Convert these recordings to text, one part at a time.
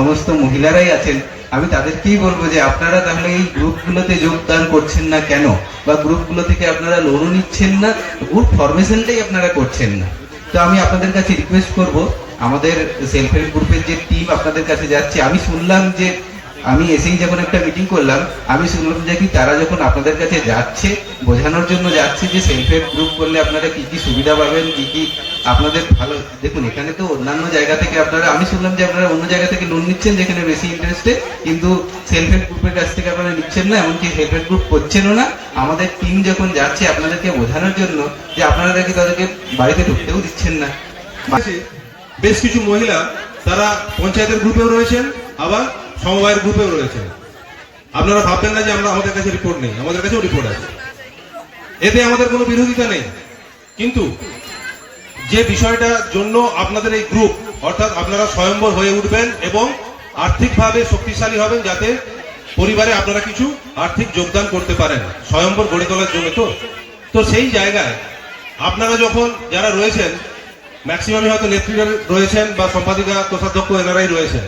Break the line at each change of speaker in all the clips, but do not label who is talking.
সমস্ত মহিলারাই আছেন, আমি তাদেরকেই বলব যে আপনারা তাহলে এই গ্রুপগুলোতে যোগদান করছেন না কেন? বা গ্রুপগুলো থেকে আপনারা লোনও নিচ্ছেন না গ্রুপ ফরমেশনটাই আপনারা করছেন না। তো আমি আপনাদের কাছে রিকোয়েস্ট করব, আমাদের সেলফ হেল্প গ্রুপের যে টিম আপনাদের কাছে যাচ্ছে, আমি শুনলাম যে, আমি এসেই যখন একটা মিটিং করলাম, আমি শুনলাম যে কি তারা যখন আপনাদের কাছে যাচ্ছে, বোঝানোর জন্য যাচ্ছে যে সেলফ হেল্প গ্রুপ করলে আপনারা কি কি সুবিধা পাবেন, কি কি আপনাদের ভালো, দেখুন, এখানে তো অন্যান্য জায়গা থেকে আপনারা, আমি শুনলাম যে আপনারা অন্য জায়গা থেকে লোন নিচ্ছেন যেখানে বেশি ইন্টারেস্টে কিন্তু সেলফ হেল্প গ্রুপের কাছ থেকে আপনারা নিচ্ছেন না, এমনকি সেলফ হেল্প গ্রুপ করছেনও না। আমাদের টিম যখন যাচ্ছে, আপনাদেরকে বোঝানোর জন্য যে আপনারা নাকি তাদেরকে বাড়িতে ঢুকতেও দিচ্ছেন না।
বেশ কিছু মহিলা, তারা পঞ্চায়েতের গ্রুপেও রয়েছেন, আবার সমবায়ের গ্রুপেও রয়েছেন। আপনারা ভাববেন না যে আমরা আমাদের কাছে রিপোর্ট নেই, আমাদের কাছেও রিপোর্ট আছে। এতে আমাদের কোনো বিরোধিতা নেই। কিন্তু যে বিষয়টার জন্য আপনাদের এই গ্রুপ অর্থাৎ আপনারা স্বয়ম্বর হয়ে উঠবেন এবং আর্থিকভাবে শক্তিশালী হবেন যাতে পরিবারে আপনারা কিছু আর্থিক যোগদান করতে পারেন। স্বয়ম্বর গড়ে তোলার জন্য তো। তো সেই জায়গায় আপনারা যখন যারা রয়েছেন ম্যাক্সিমামই হয়তো নেত্রীরা রয়েছেন বা সম্পাদিকা, কোষাধ্যক্ষ এনারাই রয়েছেন,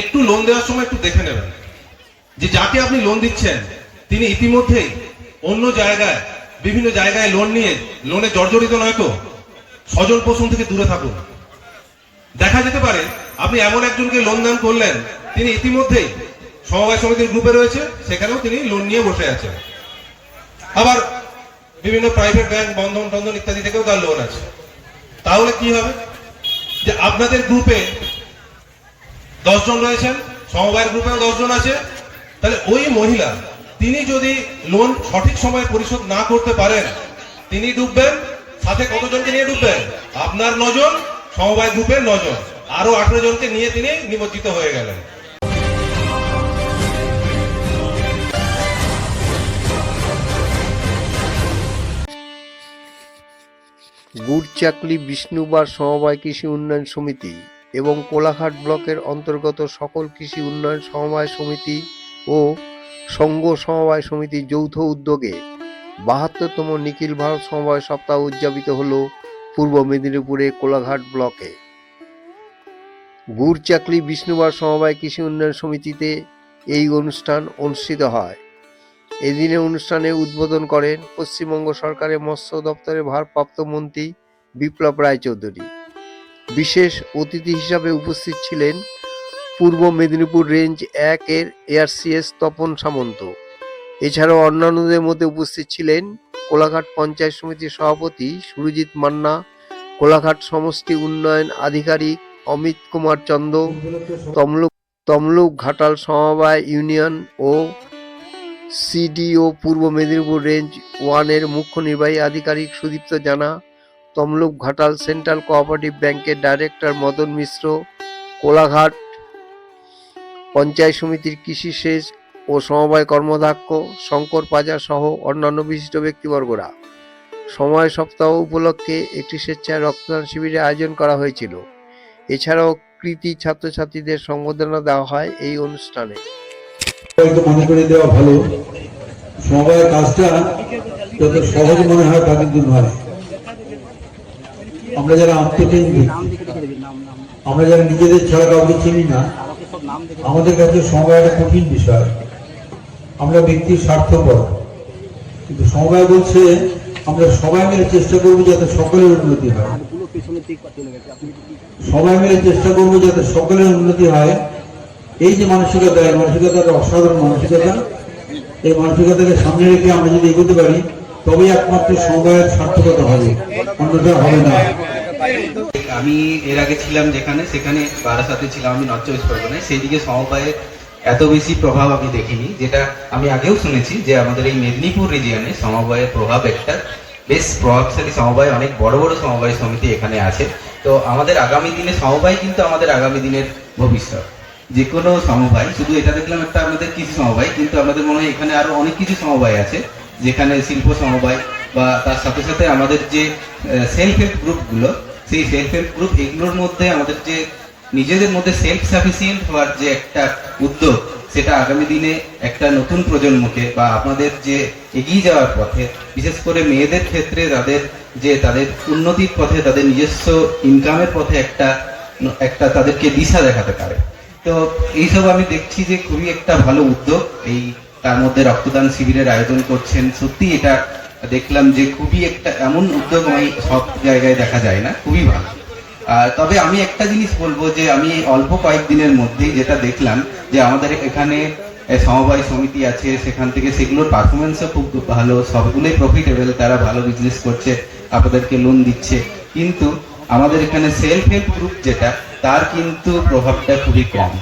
একটু লোন দেওয়ার সময় একটু দেখে নেবেন যে যাকে আপনি লোন দিচ্ছেন, তিনি ইতিমধ্যেই অন্য জায়গায়, বিভিন্ন জায়গায় লোন নিয়ে লোনে জর্জরিত নয় তো? স্বজন পোষণ থেকে দূরে থাকুন। দেখা যেতে পারে আপনি এমন একজনকে লোন দান করলেন, তিনি ইতিমধ্যেই সমবায় সমিতির গ্রুপে রয়েছে, সেখানেও তিনি লোন নিয়ে বসে আছেন। আবার বিভিন্ন প্রাইভেট ব্যাংক বন্ধন টন্ধন ইত্যাদি থেকেও তার লোন আছে। তাহলে কি হবে? যে আপনাদের গ্রুপে দশজন রয়েছেন, সমবায়ের গ্রুপেও দশজন আছে। তাহলে ওই মহিলা, তিনি যদি লোন সঠিক সময়ে পরিশোধ না করতে পারেন, তিনি ডুববেন সাথে কতজনকে নিয়ে ডুববেন আপনার নজন, সমবায় গ্রুপের নজন। আরও আঠারো জনকে নিয়ে তিনি নিমজ্জিত হয়ে গেলেন।
গুড়চাকলি বিষ্ণুবার সমবায় কৃষি উন্নয়ন সমিতি এবং কোলাঘাট ব্লকের অন্তর্গত সকল কৃষি উন্নয়ন সমবায় সমিতি ও সংঘ সমবায় সমিতির যৌথ উদ্যোগে বাহাত্তরতম নিখিল ভারত সমবায় সপ্তাহ উদযাপিত হল পূর্ব মেদিনীপুরে কোলাঘাট ব্লকে। গুড়চাকলি বিষ্ণুবার সমবায় কৃষি উন্নয়ন সমিতিতে এই অনুষ্ঠান অনুষ্ঠিত হয়। এদিনে অনুষ্ঠানে উদ্বোধন করেন পশ্চিমবঙ্গ সরকারের মৎস্য দপ্তরের ভারপ্রাপ্ত মন্ত্রী বিপ্লব রায়চৌধুরী। বিশেষ অতিথি হিসাবে উপস্থিত ছিলেন পূর্ব মেদিনীপুর রেঞ্জ এক এর এআরসিএস তপন সামন্ত। এছাড়াও অন্যান্যদের মধ্যে উপস্থিত ছিলেন কোলাঘাট পঞ্চায়েত সমিতির সভাপতি সুরজিৎ মান্না, কোলাঘাট সমষ্টি উন্নয়ন আধিকারিক অমিত কুমার চন্দ, তমলুক তমলুক ঘাটাল সমবায় ইউনিয়ন ও সিডিও পূর্ব মেদিনীপুর রেঞ্জ ওয়ানের মুখ্য নির্বাহী আধিকারিক সুদীপ্ত জানা, তমলুক ঘাটাল সেন্ট্রাল কোঅপারেটিভ ব্যাংকের ডাইরেক্টর মদন মিশ্র, কোলাঘাট পঞ্চায়েত সমিতির কৃষি সেচ ও সমবায় কর্মধ্যক্ষ শঙ্কর পাজা সহ অন্যান্য বিশিষ্ট ব্যক্তিবর্গরা। সময় সপ্তাহ উপলক্ষে একটি স্বেচ্ছায় রক্তদান শিবিরের আয়োজন করা হয়েছিল। এছাড়াও কৃতি ছাত্রছাত্রীদের সংবর্ধনা দেওয়া হয় এই অনুষ্ঠানে।
মনে করে দেওয়া ভালো। কাজটা যত সহজ মনে হয় তা কিন্তু নয়। আমরা যারা আত্মকেন্দ্রিক, আমরা যারা নিজেদের ছাড়া কাউকে চিনি না, আমাদের কাছে সমবায় একটা কঠিন বিষয়। আমরা ব্যক্তির স্বার্থপর। কিন্তু সমবায় বলছে, আমরা সবাই মিলে চেষ্টা করব যাতে সকলের উন্নতি হয়। সবাই মিলে চেষ্টা করব যাতে সকলের উন্নতি হয়। এই যে মানসিকতা, এই মানসিকতা অসাধারণ মানসিকতা, এই মানসিকতাকে সামনে রেখে আমরা যদি এগোতে পারি, তবেই একমাত্র সমবায়ের সার্থকতা হবে, অন্যথা হবে না।
আমি এর আগে ছিলাম যেখানে, সেখানে বারাসাতে ছিলাম, আমি নর্থ চব্বিশ পরগনায়। সেই দিকে সমবায়ের এত বেশি প্রভাব আমি দেখিনি, যেটা আমি আগেও শুনেছি যে আমাদের এই মেদিনীপুর রিজিয়নে সমবায়ের প্রভাব একটা বেশ প্রভাবশালী সমবায়, অনেক বড় বড় সমবায় সমিতি এখানে আছে। তো আমাদের আগামী দিনে সমবায় কিন্তু আমাদের আগামী দিনের ভবিষ্যৎ। যে কোনো সমবায়, শুধু এটা দেখলাম একটা আমাদের কৃষি সমবায়, কিন্তু আমাদের মনে হয় এখানে আরও অনেক কিছু সমবায় আছে, যেখানে শিল্প সমবায় বা তার সাথে সাথে আমাদের যে সেলফ হেল্প গ্রুপগুলো সেই সেলফ হেল্প গ্রুপ এগুলোর মধ্যে আমাদের যে নিজেদের মধ্যে সেলফ সাফিসিয়েন্ট হওয়ার যে একটা উদ্যোগ, সেটা আগামী দিনে একটা নতুন প্রজন্মকে বা আপনাদের যে এগিয়ে যাওয়ার পথে, বিশেষ করে মেয়েদের ক্ষেত্রে তাদের যে তাদের উন্নতির পথে, তাদের নিজস্ব ইনকামের পথে একটা একটা তাদেরকে দিশা দেখাতে পারে। তো এইসব আমি দেখছি যে খুবই একটা ভালো উদ্যোগ। এই তার মধ্যে রক্তদান শিবিরের আয়োজন করছেন। সত্যি এটা দেখলাম যে খুবই একটা এমন উদ্যোগ আমি সব জায়গায় দেখা যায় না। খুবই ভালো। তবে আমি একটা জিনিস বলব যে আমি অল্প কয়েকদিনের মধ্যেই যেটা দেখলাম যে আমাদের এখানে সমবায় সমিতি আছে, সেখান থেকে সেগুলোর পারফরমেন্সও খুব ভালো, সবগুলোই প্রফিটেবল তারা ভালো বিজনেস করছে, আপনাদেরকে লোন দিচ্ছে। কিন্তু আমাদের এখানে সেলফ হেল্প গ্রুপ যেটা, তার কিন্তু প্রভাবটা খুবই কম।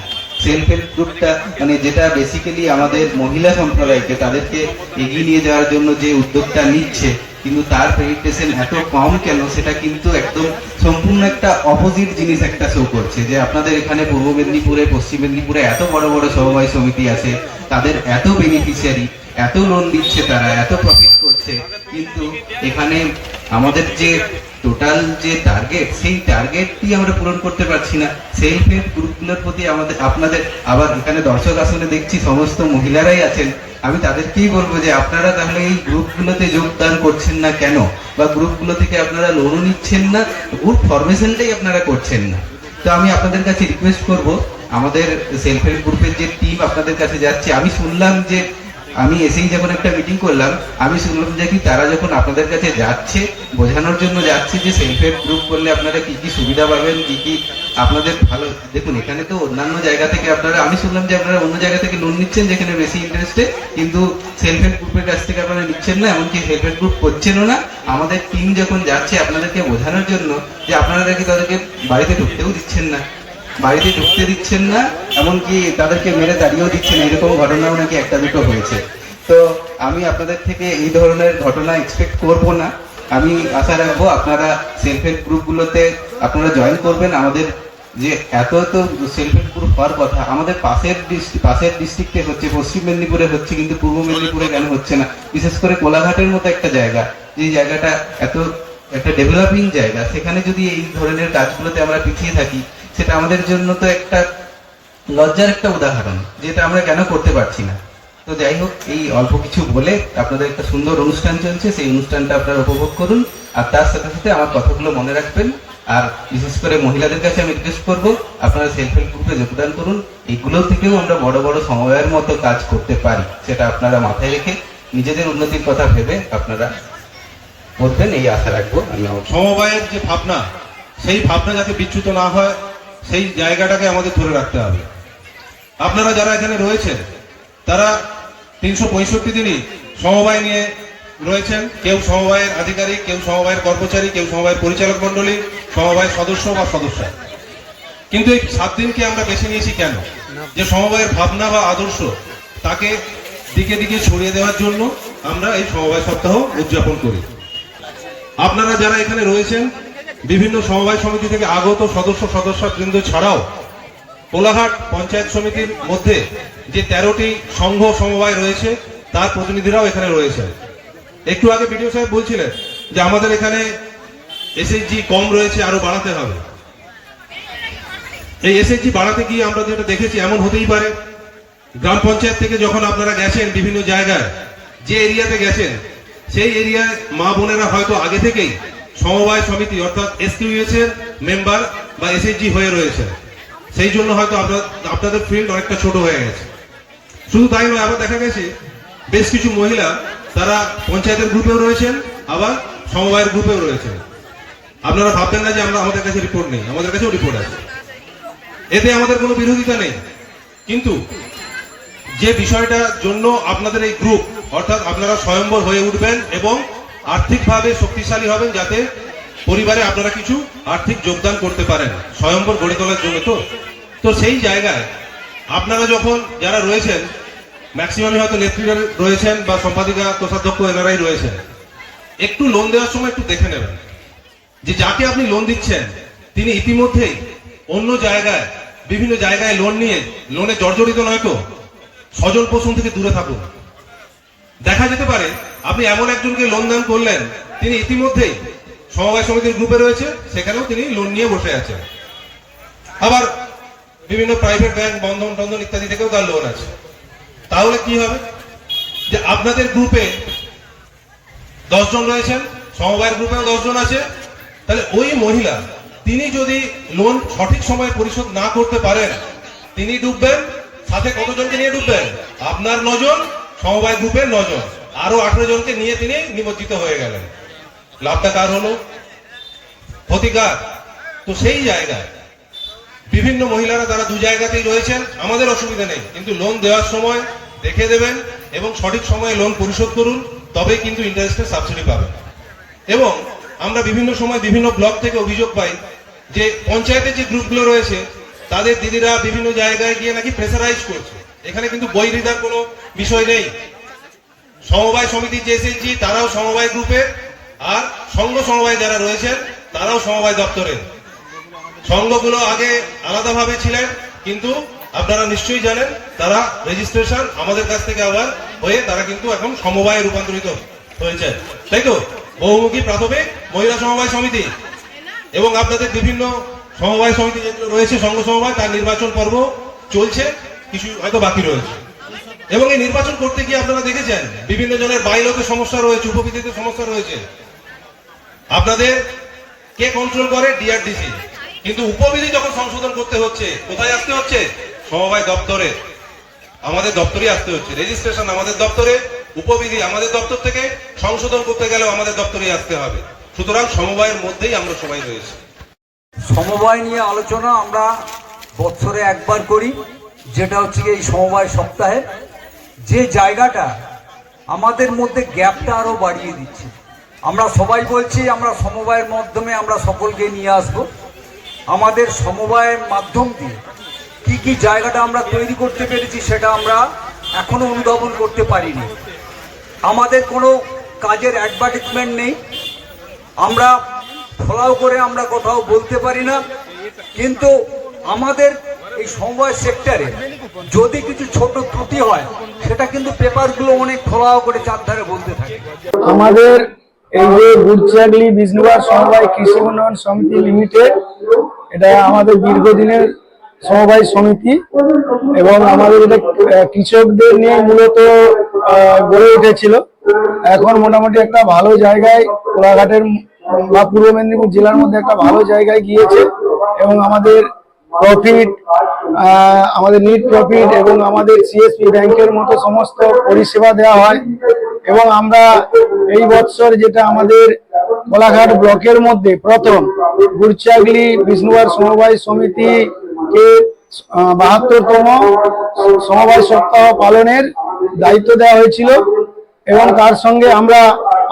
সেলফ হেল্প গ্রুপটা মানে যেটা বেসিক্যালি আমাদের মহিলা সম্প্রদায়কে, তাদেরকে এগিয়ে নিয়ে যাওয়ার জন্য যে উদ্যোগটা নিচ্ছে কিন্তু তার পেনিট্রেশন এত কম কেন, সেটা কিন্তু একদম সম্পূর্ণ একটা অপোজিট জিনিস একটা শো করছে, যে আপনাদের এখানে পূর্ব মেদিনীপুরে, পশ্চিম মেদিনীপুরে এত বড় বড় সমবায় সমিতি আছে, তাদের এত বেনিফিশিয়ারি এত লোন দিচ্ছে তারা, এত প্রফিট করছে। কিন্তু এখানে আমাদের যে টোটাল যে টার্গেট সেই টার্গেটটি আমরা পূরণ করতে পারছি না। সেলফ হেল্প গ্রুপগুলোর প্রতি আমাদের, আপনাদের, আবার এখানে দর্শক আসলে দেখছি সমস্ত মহিলারাই আছেন। আমি তাদেরকেই বলব যে আপনারা তাহলে এই গ্রুপগুলোতে যোগদান করছেন না কেন? বা গ্রুপগুলো থেকে আপনারা লোনও নিচ্ছেন না গ্রুপ ফরমেশনটাই আপনারা করছেন না। তো আমি আপনাদের কাছে রিকোয়েস্ট করব, আমাদের সেলফ হেল্প গ্রুপের যে টিম আপনাদের কাছে যাচ্ছে, আমি শুনলাম যে আমি এসেই যখন একটা মিটিং করলাম, আমি শুনলাম যে কি তারা যখন আপনাদের কাছে যাচ্ছে, বোঝানোর জন্য যাচ্ছে যে সেলফ হেল্প গ্রুপ করলে আপনারা কি কি সুবিধা পাবেন, কি কি আপনাদের ভালো, দেখুন, এখানে তো অন্যান্য জায়গা থেকে আপনারা, আমি শুনলাম যে আপনারা অন্য জায়গা থেকে লোন নিচ্ছেন যেখানে বেশি ইন্টারেস্টে কিন্তু সেলফ হেল্প গ্রুপের কাছ থেকে আপনারা নিচ্ছেন না, এমনকি সেলফ হেল্প গ্রুপ করছেনও না। আমাদের টিম যখন যাচ্ছে, আপনাদেরকে বোঝানোর জন্য যে আপনারা কি তাদেরকে বাড়িতে ঢুকতেও দিচ্ছেন না। বাড়িতে ঢুকতে দিচ্ছেন না, এমনকি তাদেরকে মেরে দাঁড়িয়েও দিচ্ছেন, এরকম ঘটনাও নাকি একটা দুটো হয়েছে। তো আমি আপনাদের থেকে এই ধরনের ঘটনা এক্সপেক্ট করব না। আমি আশা রাখব আপনারা সেলফ হেল্প গ্রুপগুলোতে আপনারা জয়েন করবেন। আমাদের যে এত তো সেলফ হেল্প গ্রুপ হওয়ার কথা, আমাদের পাশের পাশের ডিস্ট্রিক্টে হচ্ছে, পশ্চিম মেদিনীপুরে হচ্ছে, কিন্তু পূর্ব মেদিনীপুরে কেন হচ্ছে না? বিশেষ করে কোলাঘাটের মতো একটা জায়গা, যে জায়গাটা এত, একটা ডেভেলপিং জায়গা, সেখানে যদি এই ধরনের কাজগুলোতে আমরা পিছিয়ে থাকি সেটা আমাদের জন্য তো একটা লজ্জার একটা উদাহরণ, যেটা আমরা কেন করতে পারছি না। তো যাই হোক, এই অল্প কিছু বলে আপনাদের একটা সুন্দর অনুষ্ঠান চলছে, সেই অনুষ্ঠানটা আপনারা উপভোগ করুন। আর তার সাথে সাথে আমার কথাগুলো মনে রাখবেন। আর বিশেষ করে মহিলাদের কাছে আমি রিকোয়েস্ট করব, আপনারা সেলফ হেল্প গ্রুপে যোগদান করুন। এইগুলো থেকেও আমরা বড় বড় সময়ের মতো কাজ করতে পারি, সেটা আপনারা মাথায় রেখে নিজেদের উন্নতির কথা ভেবে আপনারা করবেন এই আশা রাখব আমি
সমবায়ের যে ভাবনা, সেই ভাবনা যাতে বিচ্যুত না হয় সেই জায়গাটাকে আমাদের ধরে রাখতে হবে। আপনারা যারা এখানে রয়েছেন, তারা তিনশো পঁয়ষট্টি দিনই সমবায় নিয়ে রয়েছেন। কেউ সমবায়ের আধিকারিক, কেউ সমবায়ের কর্মচারী, কেউ সমবায়ের পরিচালক মন্ডলী সমবায়ের সদস্য বা সদস্য। কিন্তু এই সাত দিনকে আমরা বেছে নিয়েছি কেন? যে সমবায়ের ভাবনা বা আদর্শ তাকে দিকে দিকে ছড়িয়ে দেওয়ার জন্য আমরা এই সমবায় সপ্তাহ উদযাপন করি। আপনারা যারা এখানে রয়েছেন বিভিন্ন সমবায় সমিতি থেকে আগত সদস্য সদস্য বৃন্দ ছাড়াও কোলাঘাট পঞ্চায়েত সমিতির মধ্যে যে তেরোটি সংঘ সমবায় রয়েছে, তার প্রতিনিধিরাও এখানে রয়েছে একটু আগে বিডিও সাহেব বলছিলেন যে আমাদের এখানে এসএইচজি কম রয়েছে, আরও বাড়াতে হবে। এই এসএইচজি বাড়াতে গিয়ে আমরা যেটা দেখেছি, এমন হতেই পারে, গ্রাম পঞ্চায়েত থেকে যখন আপনারা গেছেন বিভিন্ন জায়গায়, যে এরিয়াতে গেছেন, সেই এরিয়ায় মা বোনেরা হয়তো আগে থেকেই সমবায় সমিতি, অর্থাৎ এসকিউএস এর মেম্বার বা এসএইচজি হয়ে রয়েছে। সেই জন্য হয়তো আপনাদের ফিল্ড অনেকটা ছোট হয়ে গেছে। শুধু তাই নয়, আবার দেখা গেছে, বেশ কিছু মহিলা তারা পঞ্চায়েতের গ্রুপেও রয়েছেন, আবার সমবায়ের গ্রুপেও রয়েছেন। আপনারা ভাববেন না যে আমরা আমাদের কাছে রিপোর্ট নেই, আমাদের কাছেও রিপোর্ট আছে। এতে আমাদের কোনো বিরোধিতা নেই। কিন্তু যে বিষয়টার জন্য আপনাদের এই গ্রুপ অর্থাৎ আপনারা স্বয়ম্বর হয়ে উঠবেন এবং আর্থিকভাবে শক্তিশালী হবেন যাতে পরিবারে আপনারা কিছু আর্থিক যোগদান করতে পারেন। স্বয়ম্বর গড়ে তোলার জন্য তো। তো সেই জায়গায় আপনারা যখন যারা রয়েছেন ম্যাক্সিমামই হয়তো নেত্রীরা রয়েছেন বা সম্পাদিকা, কোষাধ্যক্ষ এনারাই রয়েছেন, একটু লোন দেওয়ার সময় একটু দেখে নেবেন। যে যাকে আপনি লোন দিচ্ছেন, তিনি ইতিমধ্যেই অন্য জায়গায়, বিভিন্ন জায়গায় লোন নিয়ে লোনে জর্জরিত নয় তো? স্বজন পোষণ থেকে দূরে থাকুন। দেখা যেতে পারে আপনি এমন একজনকে লোন দান করলেন, তিনি ইতিমধ্যেই সমবায় সমিতির গ্রুপে রয়েছে, সেখানেও তিনি লোন নিয়ে বসে আছেন। আবার বিভিন্ন প্রাইভেট ব্যাংক বন্ধন টন্ধন ইত্যাদি থেকেও তার লোন আছে। তাহলে কি হবে? যে আপনাদের গ্রুপে দশজন রয়েছেন, সমবায়ের গ্রুপেও দশজন আছে, তাহলে ওই মহিলা, তিনি যদি লোন সঠিক সময়ে পরিশোধ না করতে পারেন, তিনি ডুববেন, সাথে কতজনকে নিয়ে ডুববেন? আপনার নজন, সমবায় গ্রুপের নজন। আরও আঠেরো জনকে নিয়ে তিনি নিমজ্জিত হয়ে গেলেন। লাভটা কার হলো? ক্ষতিকার তো সেই জায়গায় বিভিন্ন মহিলারা তারা দু জায়গাতেই রয়েছেন। আমাদের অসুবিধা নেই, কিন্তু লোন দেওয়ার সময় দেখে দেবেন এবং সঠিক সময়ে লোন পরিশোধ করুন, তবেই কিন্তু ইন্টারেস্টের সাবসিডি পাবেন। এবং আমরা বিভিন্ন সময় বিভিন্ন ব্লক থেকে অভিযোগ পাই যে পঞ্চায়েতের যে গ্রুপগুলো রয়েছে, তাদের দিদিরা বিভিন্ন জায়গায় গিয়ে নাকি প্রেসারাইজ করছে। এখানে কিন্তু বই রিদার কোনো বিষয় নেই। সমবায় সমিতির যে এসএসজি তারাও সমবায় গ্রুপে, আর সংঘ সমবায় যারা রয়েছেন, তারাও সমবায় দপ্তরের সংঘগুলো আগে আলাদাভাবে ছিলেন, কিন্তু আপনারা নিশ্চয়ই জানেন, তারা রেজিস্ট্রেশন আমাদের কাছ থেকে আবার হয়ে তারা কিন্তু এখন সমবায়ে রূপান্তরিত হয়েছে। তাই তো? বহুমুখী প্রাথমিক মহিলা সমবায় সমিতি এবং আপনাদের বিভিন্ন সমবায় সমিতি যেগুলো রয়েছে, সংঘ সমবায়, তার নির্বাচন পর্ব চলছে, কিছু হয়তো বাকি রয়েছে। এবং এই নির্বাচন করতে গিয়ে আপনারা দেখেছেন, বিভিন্ন জনের বাইলতে সমস্যা রয়েছে উপবিধিতে সমস্যা রয়েছে। আপনাদের কে কন্ট্রোল করে? ডিআরডিসি কিন্তু উপবিধি যখন সংশোধন করতে হচ্ছে, কোথায় আসতে হচ্ছে? সমবায় দপ্তরে। আমাদের দপ্তরে আসতে হচ্ছে। রেজিস্ট্রেশন আমাদের দপ্তরে, উপবিধি আমাদের দপ্তর থেকে সংশোধন করতে গেলেও আমাদের দপ্তরে আসতে হবে। সুতরাং সমবায়ের মধ্যেই আমরা সবাই রয়েছি।
সমবায় নিয়ে আলোচনা আমরা বছরে একবার করি, যেটা হচ্ছে এই সমবায় সপ্তাহে। যে জায়গাটা আমাদের মধ্যে গ্যাপটা আরও বাড়িয়ে দিচ্ছে। আমরা সবাই বলছি, আমরা সমবায়ের মাধ্যমে আমরা সকলকে নিয়ে আসব। আমাদের সমবায়ের মাধ্যম দিয়ে কি কি জায়গাটা আমরা তৈরি করতে পেরেছি সেটা আমরা এখনও অনুধাবন করতে পারিনি। আমাদের কোনো কাজের অ্যাডভার্টাইজমেন্ট নেই। আমরা ফলাও করে আমরা কোথাও বলতে পারি না। কিন্তু আমাদের এই সমবায় সেক্টরে যদি কিছু ছোট ত্রুটি হয়, সেটা কিন্তু পেপারগুলো অনেক ফলাও করে চারধারে বলতে থাকে।
আমাদের এই যে গুড়চাগলি বিষ্ণুবার সমবায় কৃষি উন্নয়ন সমিতি লিমিটেড, এটা আমাদের দীর্ঘদিনের সমবায় সমিতি এবং আমাদের এটা কৃষকদের নিয়ে মূলত গড়ে উঠেছিল। এখন মোটামুটি একটা ভালো জায়গায় কোলাঘাটের বা পূর্ব মেদিনীপুর জেলার মধ্যে একটা ভালো জায়গায় গিয়েছে এবং আমাদের প্রফিট আমাদের নিট প্রফিট এবং আমাদের সিএসপি ব্যাংকের মতো সমস্ত পরিষেবা দেওয়া হয় এবং আমরা এই বছর যেটা আমাদের কোলাঘাট ব্লকের মধ্যে প্রথম গুরচাগলি বিষ্ণুবার সমবায় সমিতিকে বাহাত্তরতম সমবায় সপ্তাহ পালনের দায়িত্ব দেওয়া হয়েছিল এবং তার সঙ্গে আমরা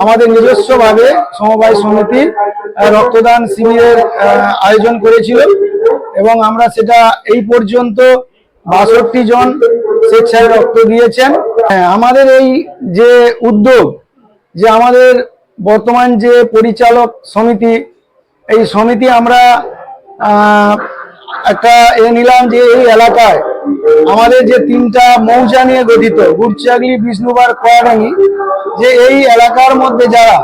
আমাদের নিজস্বভাবে সমবায় সমিতি রক্তদান শিবিরের আয়োজন করেছিল। এবং আমরা সেটা এই পর্যন্ত বাষট্টি জন স্বেচ্ছায় রক্ত দিয়েছেন। হ্যাঁ, আমাদের এই যে উদ্যোগ যে আমাদের বর্তমান যে পরিচালক সমিতি এই সমিতি আমরা একটা এ নিলাম যে এই এলাকায় আমাদের যে তিনটা মৌজা নিয়ে গঠিত গুড়চাগলি বিষ্ণুবার খোয়াডাঙ্গি যে এই এলাকার মধ্যে যারা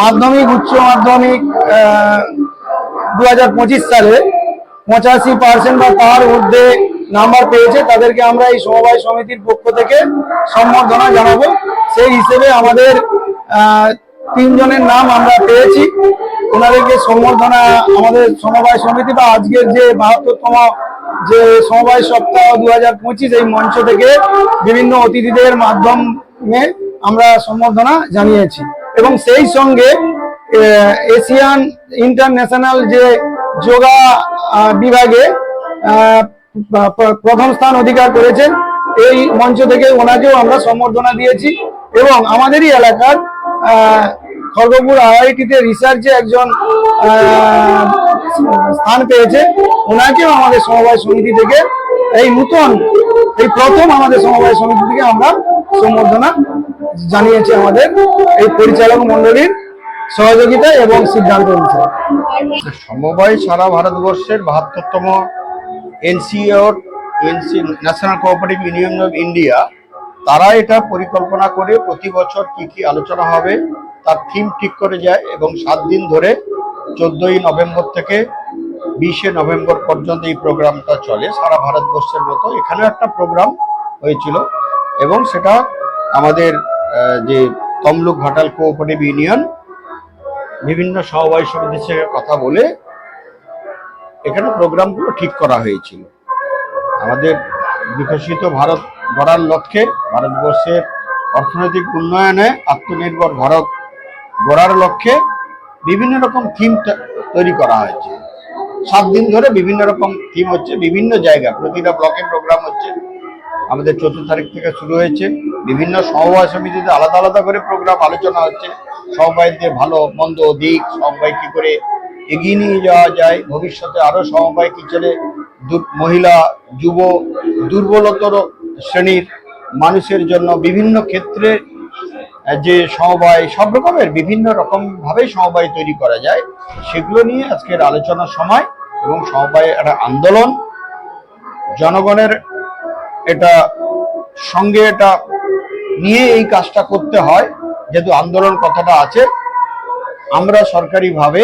মাধ্যমিক উচ্চ মাধ্যমিক দু হাজার পঁচিশ সালে পঁচাশি পার্সেন্ট বা তার ঊর্ধ্বে নাম্বার পেয়েছে, তাদেরকে আমরা এই সমবায় সমিতির পক্ষ থেকে সম্বর্ধনা জানাব। সেই হিসেবে আমাদের তিনজনের নাম আমরা পেয়েছি। ওনাদেরকে সম্বর্ধনা আমাদের সমবায় সমিতি বা আজকের যে বাহাত্তরতম যে সমবায় সপ্তাহ দু হাজার পঁচিশ এই মঞ্চ থেকে বিভিন্ন অতিথিদের মাধ্যমে আমরা সম্বর্ধনা জানিয়েছি। এবং সেই সঙ্গে এশিয়ান ইন্টারন্যাশনাল যে যোগা বিভাগে প্রথম স্থান অধিকার করেছেন। এই মঞ্চ থেকে ওনাকেও আমরা সম্বর্ধনা দিয়েছি। এবং আমাদেরই এলাকার খড়গপুর আইআইটিতে রিসার্চে একজন স্থান পেয়েছে। ওনাকেও আমাদের সমবায় সমিতি থেকে এই নূতন, এই প্রথম আমাদের সমবায় সমিতি থেকে আমরা সম্বর্ধনা জানিয়েছি আমাদের এই পরিচালক মন্ডলীর সহযোগিতা এবং সিদ্ধান্ত অনুসারে
সমবায় সারা ভারতবর্ষের বাহাত্তরতম ensure, NC national cooperative union of India, তারা এটা পরিকল্পনা করে প্রতি বছর কি কি আলোচনা হবে, তার থিম ঠিক করে যায় এবং সাত দিন ধরে চোদ্দই নভেম্বর থেকে বিশে নভেম্বর পর্যন্ত এই প্রোগ্রামটা চলে। সারা ভারতবর্ষের মতো এখানেও একটা প্রোগ্রাম হয়েছিল এবং সেটা আমাদের যে তমলুক ঘাটাল কোঅপারেটিভ ইউনিয়ন বিভিন্ন সমবায় সমিতির সঙ্গে কথা বলে এখানে প্রোগ্রামগুলো ঠিক করা হয়েছিল। আমাদের বিকশিত ভারত গড়ার লক্ষ্যে ভারতবর্ষের অর্থনৈতিক উন্নয়নে, আত্মনির্ভর ভারত গড়ার লক্ষ্যে বিভিন্ন রকম থিম তৈরি করা হয়েছে। সাত দিন ধরে বিভিন্ন রকম থিম হচ্ছে বিভিন্ন জায়গা। প্রতিটা ব্লকে প্রোগ্রাম হচ্ছে। আমাদের চোদ্দ তারিখ থেকে শুরু হয়েছে। বিভিন্ন সমবায় সমিতিতে আলাদা আলাদা করে প্রোগ্রাম আলোচনা হচ্ছে। সমবায়দের ভালো, মন্দ, দিক, সমবায় কি করে এগিয়ে নিয়ে যাওয়া যায়, ভবিষ্যতে আরও সমবায় কি চলে মহিলা, যুব, দুর্বলতর শ্রেণির মানুষের জন্য বিভিন্ন ক্ষেত্রে যে সমবায়, সব রকমের বিভিন্ন রকম ভাবে সমবায় তৈরি করা যায়, সেগুলো নিয়ে আজকের আলোচনার সময় এবং সমবায় একটা আন্দোলন, জনগণের এটা সঙ্গে এটা নিয়ে এই কাজটা করতে হয়, যেহেতু আন্দোলন কথাটা আছে, আমরা সরকারিভাবে,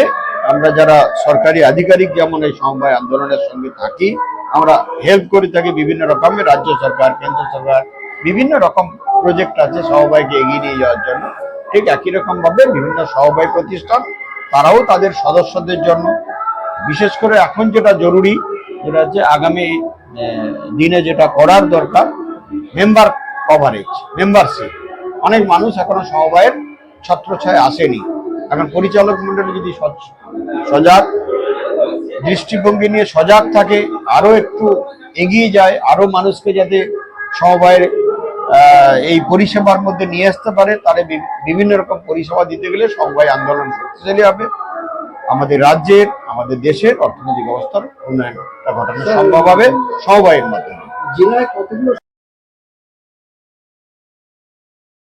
আমরা যারা সরকারি আধিকারিক যেমন এই সমবায় আন্দোলনের সঙ্গে থাকি, আমরা হেল্প করে থাকি বিভিন্ন রকমের, রাজ্য সরকার, কেন্দ্র সরকার, বিভিন্ন রকম প্রজেক্ট আছে সমবায়কে এগিয়ে নিয়ে যাওয়ার জন্য। ঠিক একই রকমভাবে বিভিন্ন সমবায় প্রতিষ্ঠান, তারাও তাদের সদস্যদের জন্য। বিশেষ করে এখন যেটা জরুরি যেটা হচ্ছে আগামী দিনে যেটা করার দরকার মেম্বার কভারেজ মেম্বারশিপ অনেক মানুষ এখনও সমবায়ের ছত্রছায় আসেনি। এখন পরিচালক মন্ডলী যদি সজাগ, দৃষ্টিভঙ্গি নিয়ে সজাগ থাকে আরও একটু এগিয়ে যায়, আরও মানুষকে যাতে সমবায়ের এই পরিষেবার মধ্যে নিয়ে আসতে পারে, তাহলে বিভিন্ন রকম পরিষেবা দিতে গেলে সমবায় আন্দোলন শক্তিশালী হবে। আমাদের রাজ্যের, আমাদের দেশের অর্থনৈতিক অবস্থার উন্নয়নটা ঘটানো সম্ভব হবে সমবায়ের মাধ্যমে।
জেলায় কতগুলো